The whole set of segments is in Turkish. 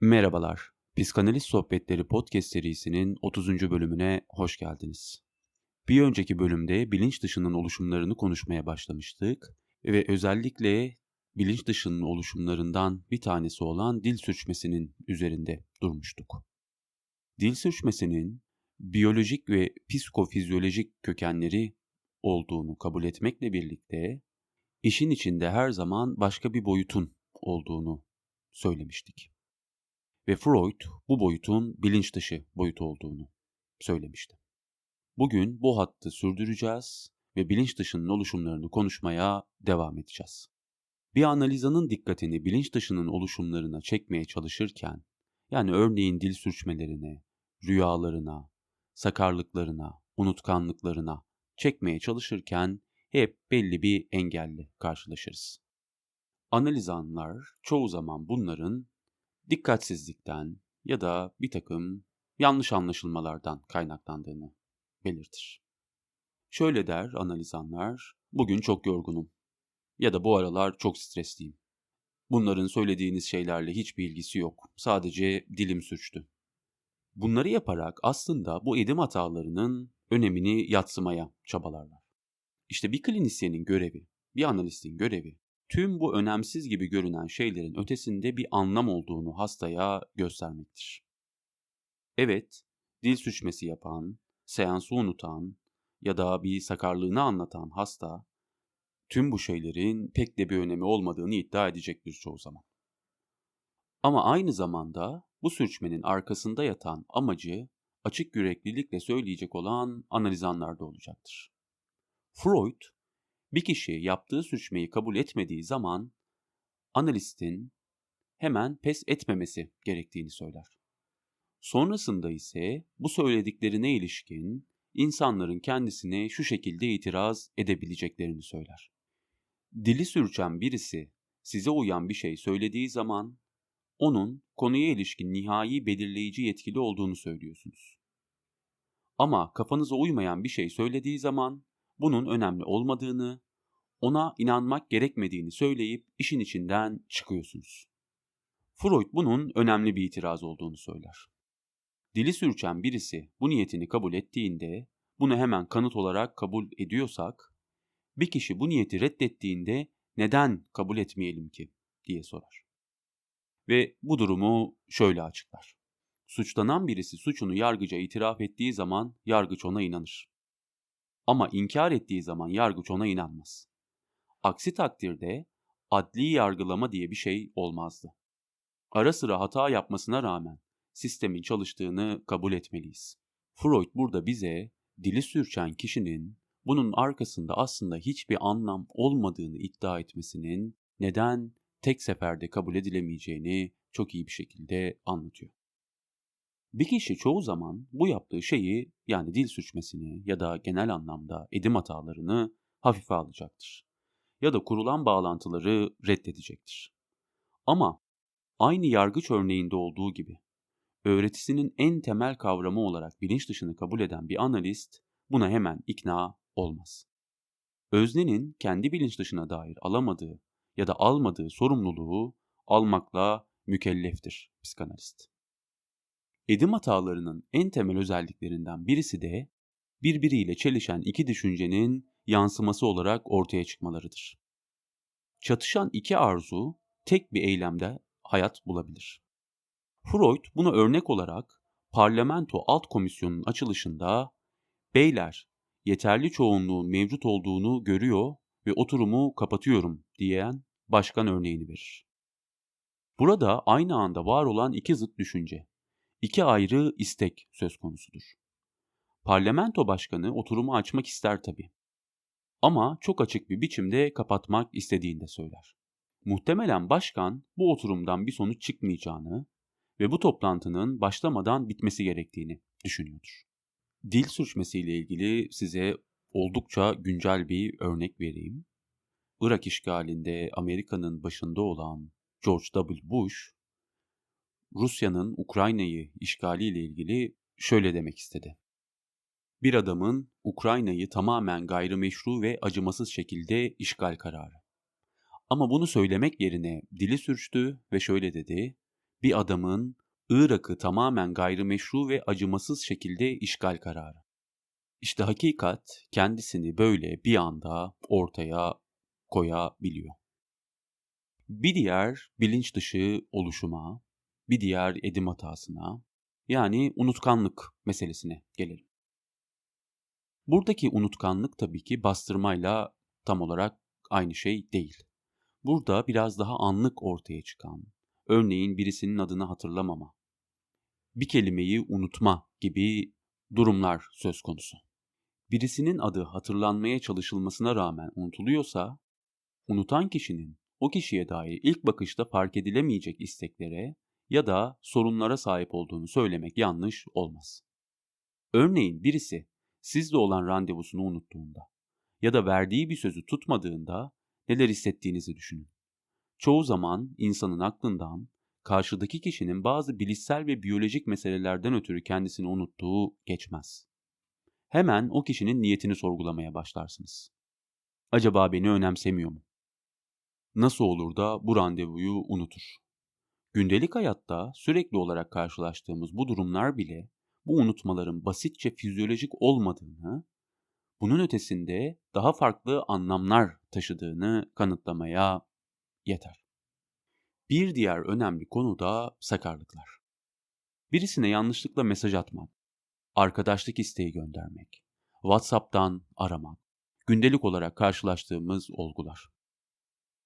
Merhabalar. Psikanaliz Sohbetleri podcast serisinin 30. bölümüne hoş geldiniz. Bir önceki bölümde bilinç dışının oluşumlarını konuşmaya başlamıştık ve özellikle bilinç dışının oluşumlarından bir tanesi olan dil sürçmesinin üzerinde durmuştuk. Dil sürçmesinin biyolojik ve psikofizyolojik kökenleri olduğunu kabul etmekle birlikte işin içinde her zaman başka bir boyutun olduğunu söylemiştik. Ve Freud bu boyutun bilinç dışı boyut olduğunu söylemişti. Bugün bu hattı sürdüreceğiz ve bilinç dışının oluşumlarını konuşmaya devam edeceğiz. Bir analizanın dikkatini bilinç dışının oluşumlarına çekmeye çalışırken, yani örneğin dil sürçmelerine, rüyalarına, sakarlıklarına, unutkanlıklarına çekmeye çalışırken hep belli bir engelle karşılaşırız. Analizanlar çoğu zaman bunların dikkatsizlikten ya da bir takım yanlış anlaşılmalardan kaynaklandığını belirtir. Şöyle der analizanlar, bugün çok yorgunum ya da bu aralar çok stresliyim. Bunların söylediğiniz şeylerle hiçbir ilgisi yok. Sadece dilim suçtu. Bunları yaparak aslında bu edim hatalarının önemini yatsımaya çabalarlar. İşte bir klinisyenin görevi, bir analistin görevi tüm bu önemsiz gibi görünen şeylerin ötesinde bir anlam olduğunu hastaya göstermektir. Evet, dil suçmesi yapan, seansı unutan ya da bir sakarlığını anlatan hasta tüm bu şeylerin pek de bir önemi olmadığını iddia edecektir çoğu zaman. Ama aynı zamanda bu sürçmenin arkasında yatan amacı açık yüreklilikle söyleyecek olan analizanlarda olacaktır. Freud, bir kişi yaptığı sürçmeyi kabul etmediği zaman analistin hemen pes etmemesi gerektiğini söyler. Sonrasında ise bu söylediklerine ilişkin insanların kendisine şu şekilde itiraz edebileceklerini söyler. Dili sürçen birisi size uyan bir şey söylediği zaman onun konuya ilişkin nihai belirleyici yetkili olduğunu söylüyorsunuz. Ama kafanıza uymayan bir şey söylediği zaman bunun önemli olmadığını, ona inanmak gerekmediğini söyleyip işin içinden çıkıyorsunuz. Freud bunun önemli bir itiraz olduğunu söyler. Dili sürçen birisi bu niyetini kabul ettiğinde, bunu hemen kanıt olarak kabul ediyorsak, bir kişi bu niyeti reddettiğinde neden kabul etmeyelim ki diye sorar. Ve bu durumu şöyle açıklar. Suçlanan birisi suçunu yargıca itiraf ettiği zaman yargıç ona inanır. Ama inkar ettiği zaman yargıç ona inanmaz. Aksi takdirde adli yargılama diye bir şey olmazdı. Ara sıra hata yapmasına rağmen sistemin çalıştığını kabul etmeliyiz. Freud burada bize dili sürçen kişinin bunun arkasında aslında hiçbir anlam olmadığını iddia etmesinin neden tek seferde kabul edilemeyeceğini çok iyi bir şekilde anlatıyor. Bir kişi çoğu zaman bu yaptığı şeyi yani dil suçmesini ya da genel anlamda edim hatalarını hafife alacaktır. Ya da kurulan bağlantıları reddedecektir. Ama aynı yargıç örneğinde olduğu gibi öğretisinin en temel kavramı olarak bilinç dışını kabul eden bir analist buna hemen ikna olmaz. Öznenin kendi bilinç dışına dair alamadığı ya da almadığı sorumluluğu almakla mükelleftir psikanalist. Edim hatalarının en temel özelliklerinden birisi de birbiriyle çelişen iki düşüncenin yansıması olarak ortaya çıkmalarıdır. Çatışan iki arzu tek bir eylemde hayat bulabilir. Freud bunu örnek olarak parlamento alt komisyonunun açılışında beyler yeterli çoğunluğun mevcut olduğunu görüyor ve oturumu kapatıyorum diyen başkan örneğini verir. Burada aynı anda var olan iki zıt düşünce, iki ayrı istek söz konusudur. Parlamento başkanı oturumu açmak ister tabii. Ama çok açık bir biçimde kapatmak istediğinde söyler. Muhtemelen başkan bu oturumdan bir sonuç çıkmayacağını ve bu toplantının başlamadan bitmesi gerektiğini düşünüyordur. Dil sürçmesiyle ilgili size oldukça güncel bir örnek vereyim. Irak işgalinde Amerika'nın başında olan George W. Bush, Rusya'nın Ukrayna'yı işgaliyle ilgili şöyle demek istedi. Bir adamın Ukrayna'yı tamamen gayrimeşru ve acımasız şekilde işgal kararı. Ama bunu söylemek yerine dili sürçtü ve şöyle dedi, bir adamın Irak'ı tamamen gayrimeşru ve acımasız şekilde işgal kararı. İşte hakikat kendisini böyle bir anda ortaya koyabiliyor. Bir diğer bilinç dışı oluşuma, bir diğer edim hatasına, yani unutkanlık meselesine gelelim. Buradaki unutkanlık tabii ki bastırmayla tam olarak aynı şey değil. Burada biraz daha anlık ortaya çıkan, örneğin birisinin adını hatırlamama, bir kelimeyi unutma gibi durumlar söz konusu. Birisinin adı hatırlanmaya çalışılmasına rağmen unutuluyorsa, unutan kişinin o kişiye dair ilk bakışta fark edilemeyecek isteklere ya da sorunlara sahip olduğunu söylemek yanlış olmaz. Örneğin birisi sizle olan randevusunu unuttuğunda ya da verdiği bir sözü tutmadığında neler hissettiğinizi düşünün. Çoğu zaman insanın aklından karşıdaki kişinin bazı bilişsel ve biyolojik meselelerden ötürü kendisini unuttuğu geçmez. Hemen o kişinin niyetini sorgulamaya başlarsınız. Acaba beni önemsemiyor mu? Nasıl olur da bu randevuyu unutur? Gündelik hayatta sürekli olarak karşılaştığımız bu durumlar bile bu unutmaların basitçe fizyolojik olmadığını, bunun ötesinde daha farklı anlamlar taşıdığını kanıtlamaya yeter. Bir diğer önemli konu da sakarlıklar. Birisine yanlışlıkla mesaj atmak, arkadaşlık isteği göndermek, WhatsApp'tan aramak, gündelik olarak karşılaştığımız olgular.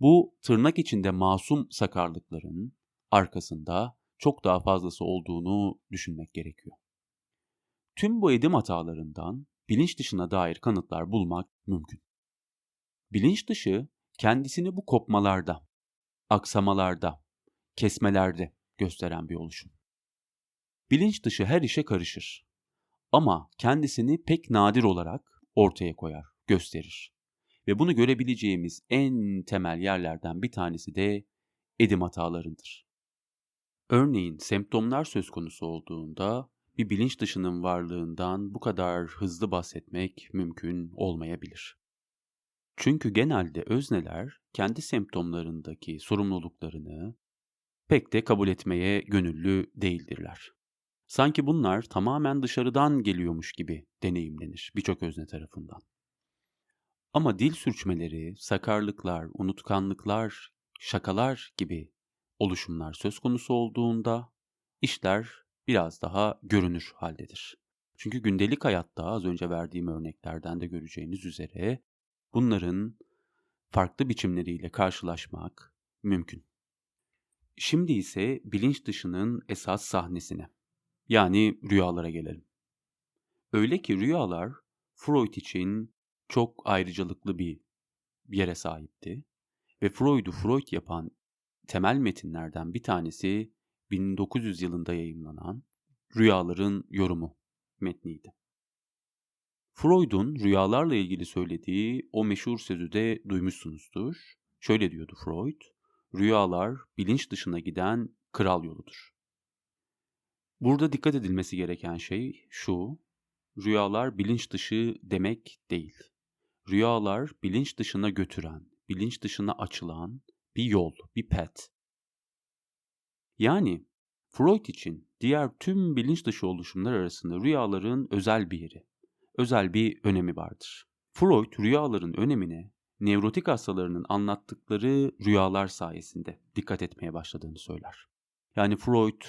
Bu tırnak içinde masum sakarlıkların arkasında çok daha fazlası olduğunu düşünmek gerekiyor. Tüm bu edim hatalarından bilinç dışına dair kanıtlar bulmak mümkün. Bilinç dışı kendisini bu kopmalarda, aksamalarda, kesmelerde gösteren bir oluşum. Bilinç dışı her işe karışır ama kendisini pek nadir olarak ortaya koyar, gösterir. Ve bunu görebileceğimiz en temel yerlerden bir tanesi de edim hatalarındır. Örneğin semptomlar söz konusu olduğunda bir bilinç dışının varlığından bu kadar hızlı bahsetmek mümkün olmayabilir. Çünkü genelde özneler kendi semptomlarındaki sorumluluklarını pek de kabul etmeye gönüllü değildirler. Sanki bunlar tamamen dışarıdan geliyormuş gibi deneyimlenir birçok özne tarafından. Ama dil sürçmeleri, sakarlıklar, unutkanlıklar, şakalar gibi oluşumlar söz konusu olduğunda işler biraz daha görünür haldedir. Çünkü gündelik hayatta az önce verdiğim örneklerden de göreceğiniz üzere bunların farklı biçimleriyle karşılaşmak mümkün. Şimdi ise bilinç dışının esas sahnesine yani rüyalara gelelim. Öyle ki rüyalar Freud için çok ayrıcalıklı bir yere sahipti ve Freud'u Freud yapan temel metinlerden bir tanesi 1900 yılında yayımlanan Rüyaların Yorumu metniydi. Freud'un rüyalarla ilgili söylediği o meşhur sözü de duymuşsunuzdur. Şöyle diyordu Freud, rüyalar bilinç dışına giden kral yoludur. Burada dikkat edilmesi gereken şey şu, rüyalar bilinç dışı demek değil. Rüyalar bilinç dışına götüren, bilinç dışına açılan bir yol, bir pet. Yani Freud için diğer tüm bilinç dışı oluşumlar arasında rüyaların özel bir yeri, özel bir önemi vardır. Freud rüyaların önemine nevrotik hastalarının anlattıkları rüyalar sayesinde dikkat etmeye başladığını söyler. Yani Freud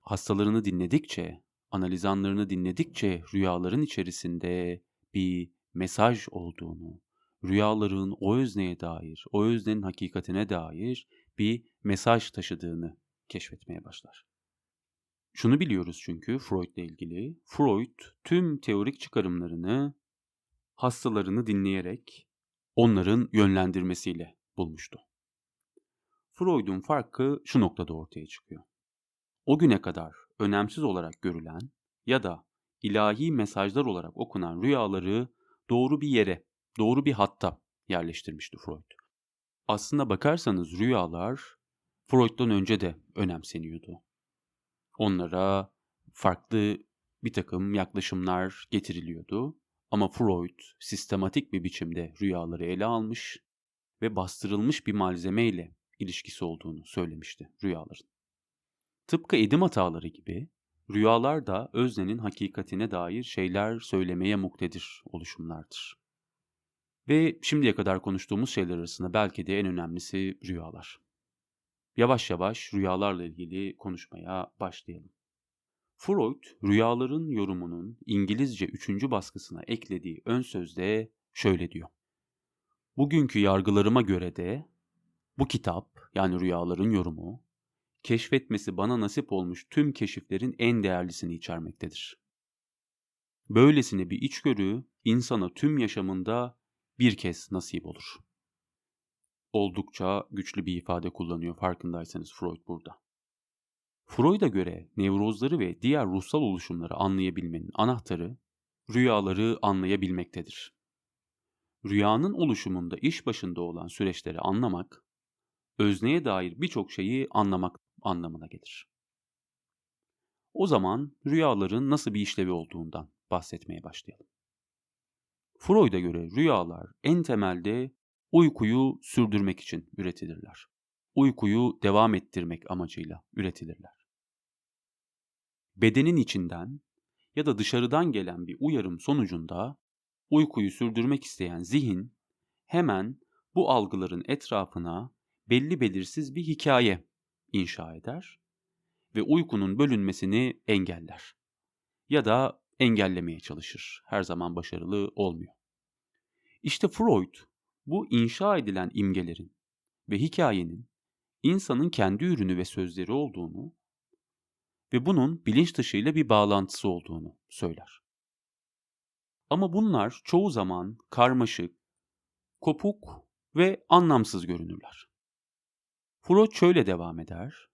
hastalarını dinledikçe, analizanlarını dinledikçe rüyaların içerisinde bir mesaj olduğunu, rüyaların o özneye dair, o öznenin hakikatine dair bir mesaj taşıdığını keşfetmeye başlar. Şunu biliyoruz çünkü Freud ile ilgili. Freud tüm teorik çıkarımlarını hastalarını dinleyerek onların yönlendirmesiyle bulmuştu. Freud'un farkı şu noktada ortaya çıkıyor. O güne kadar önemsiz olarak görülen ya da ilahi mesajlar olarak okunan rüyaları doğru bir yere, doğru bir hatta yerleştirmişti Freud. Aslında bakarsanız rüyalar Freud'dan önce de önemseniyordu. Onlara farklı bir takım yaklaşımlar getiriliyordu. Ama Freud sistematik bir biçimde rüyaları ele almış ve bastırılmış bir malzemeyle ilişkisi olduğunu söylemişti rüyaların. Tıpkı edim hataları gibi rüyalar da öznenin hakikatine dair şeyler söylemeye muktedir oluşumlardır. Ve şimdiye kadar konuştuğumuz şeyler arasında belki de en önemlisi rüyalar. Yavaş yavaş rüyalarla ilgili konuşmaya başlayalım. Freud, rüyaların yorumunun İngilizce üçüncü baskısına eklediği ön sözde şöyle diyor. Bugünkü yargılarıma göre de bu kitap yani rüyaların yorumu keşfetmesi bana nasip olmuş tüm keşiflerin en değerlisini içermektedir. Böylesine bir içgörü insana tüm yaşamında bir kez nasip olur. Oldukça güçlü bir ifade kullanıyor farkındaysanız Freud burada. Freud'a göre nevrozları ve diğer ruhsal oluşumları anlayabilmenin anahtarı rüyaları anlayabilmektedir. Rüyanın oluşumunda iş başında olan süreçleri anlamak, özneye dair birçok şeyi anlamak anlamına gelir. O zaman rüyaların nasıl bir işlevi olduğundan bahsetmeye başlayalım. Freud'a göre rüyalar en temelde uykuyu sürdürmek için üretilirler. Uykuyu devam ettirmek amacıyla üretilirler. Bedenin içinden ya da dışarıdan gelen bir uyarım sonucunda uykuyu sürdürmek isteyen zihin hemen bu algıların etrafına belli belirsiz bir hikaye inşa eder ve uykunun bölünmesini engeller. Ya da engellemeye çalışır. Her zaman başarılı olmuyor. İşte Freud bu inşa edilen imgelerin ve hikayenin insanın kendi ürünü ve sözleri olduğunu ve bunun bilinç dışıyla bir bağlantısı olduğunu söyler. Ama bunlar çoğu zaman karmaşık, kopuk ve anlamsız görünürler. Freud şöyle devam eder.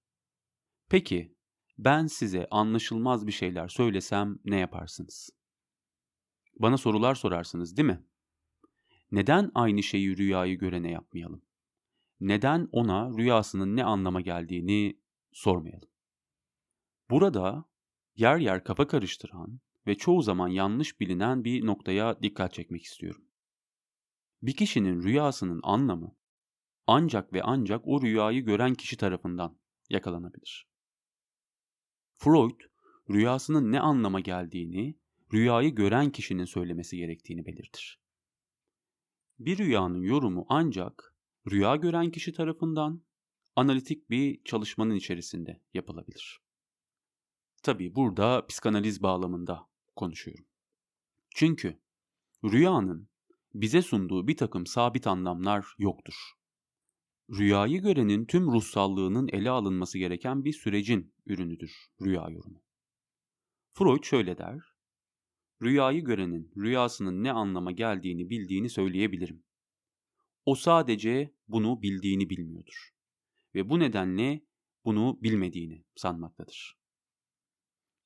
Peki ben size anlaşılmaz bir şeyler söylesem ne yaparsınız? Bana sorular sorarsınız değil mi? Neden aynı şeyi rüyayı görene yapmayalım? Neden ona rüyasının ne anlama geldiğini sormayalım? Burada yer yer kafa karıştıran ve çoğu zaman yanlış bilinen bir noktaya dikkat çekmek istiyorum. Bir kişinin rüyasının anlamı ancak ve ancak o rüyayı gören kişi tarafından yakalanabilir. Freud, rüyasının ne anlama geldiğini rüyayı gören kişinin söylemesi gerektiğini belirtir. Bir rüyanın yorumu ancak rüya gören kişi tarafından analitik bir çalışmanın içerisinde yapılabilir. Tabii burada psikanaliz bağlamında konuşuyorum. Çünkü rüyanın bize sunduğu bir takım sabit anlamlar yoktur. Rüyayı görenin tüm ruhsallığının ele alınması gereken bir sürecin ürünüdür rüya yorumu. Freud şöyle der, rüyayı görenin rüyasının ne anlama geldiğini bildiğini söyleyebilirim. O sadece bunu bildiğini bilmiyordur ve bu nedenle bunu bilmediğini sanmaktadır.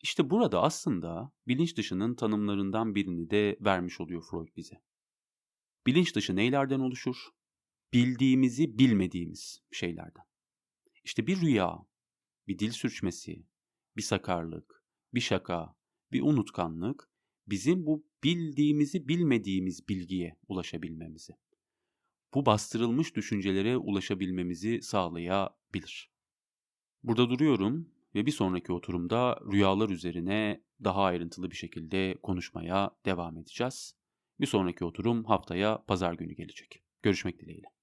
İşte burada aslında bilinç dışının tanımlarından birini de vermiş oluyor Freud bize. Bilinç dışı neylerden oluşur? Bildiğimizi bilmediğimiz şeylerden. İşte bir rüya, bir dil sürçmesi, bir sakarlık, bir şaka, bir unutkanlık bizim bu bildiğimizi bilmediğimiz bilgiye ulaşabilmemizi, bu bastırılmış düşüncelere ulaşabilmemizi sağlayabilir. Burada duruyorum ve bir sonraki oturumda rüyalar üzerine daha ayrıntılı bir şekilde konuşmaya devam edeceğiz. Bir sonraki oturum haftaya pazar günü gelecek. Görüşmek dileğiyle.